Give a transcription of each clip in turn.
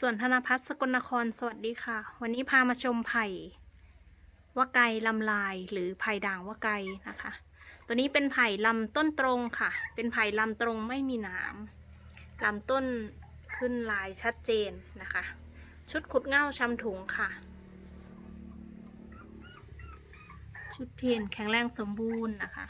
ส่วนธนพัฒน์สกลนครสวัสดีค่ะ วันนี้พามาชมไผ่วะไกลำลายหรือไผ่ด่างวะไกนะคะ ตัวนี้เป็นไผ่ลำต้นตรงค่ะ เป็นไผ่ลำตรงไม่มีหนามลำต้นขึ้นลายชัดเจนนะคะ ชุดขุดเง่าชำถุงค่ะ ชุดเทียนแข็งแรงสมบูรณ์นะคะ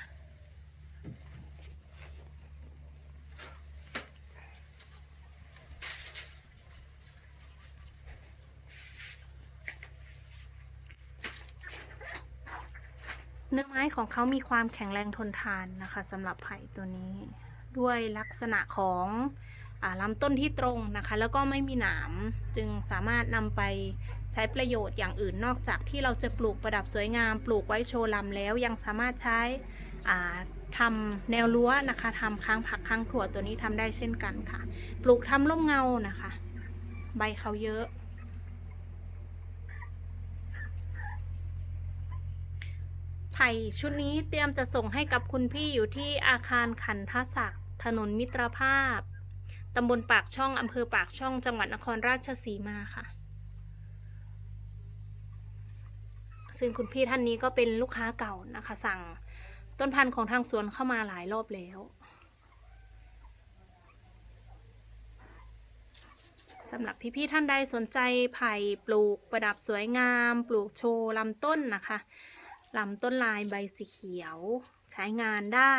เนื้อไม้ของเขามีความแข็งแรงทนทานนะคะสำหรับไผ่ตัวนี้ ด้วยลักษณะของอลำต้นที่ตรงนะคะ แล้วก็ไม่มีหนามจึงสามารถนำไปใช้ประโยชน์อย่างอื่นนอกจากที่เราจะปลูกประดับสวยงาม ปลูกไว้โชว์ลำแล้วยังสามารถใช้ทำแนวรั้วนะคะทำค้างผักค้างถั่วตัวนี้ทำได้เช่นกันค่ะ ปลูกทำร่มเงานะคะ ใบเขาเยอะ ไผ่ชุดนี้เตรียมจะส่งให้กับคุณพี่อยู่ที่อาคารขันทศักดิ์ถนนมิตรภาพตำบลปากช่องอำเภอปากช่องจังหวัดนครราชสีมาค่ะ ซึ่งคุณพี่ท่านนี้ก็เป็นลูกค้าเก่านะคะ สั่งต้นพันธุ์ของทางสวนเข้ามาหลายรอบแล้ว สำหรับพี่ๆท่านใดสนใจไผ่ปลูกประดับสวยงาม ปลูกโชว์ลำต้นนะคะ ลำต้นลายใบสีเขียว ใช้งานได้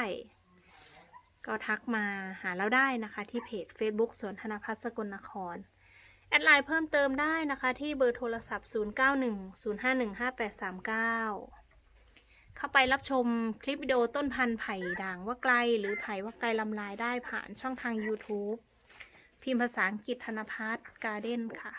ก็ทักมาหาเราได้นะคะ ที่เพจ Facebook สวนธนพัฒน์สกลนคร แอดไลน์เพิ่มเติมได้นะคะ ที่เบอร์โทรศัพท์ 0910515839 เข้าไปรับชมคลิปวิดีโอต้นพันธุ์ไผ่ด่างว่าไกล หรือไผ่ว่าไกลลำลายได้ผ่านช่องทาง YouTube พิมพ์ภาษาอังกฤษธนพัฒน์การ์เด้นค่ะ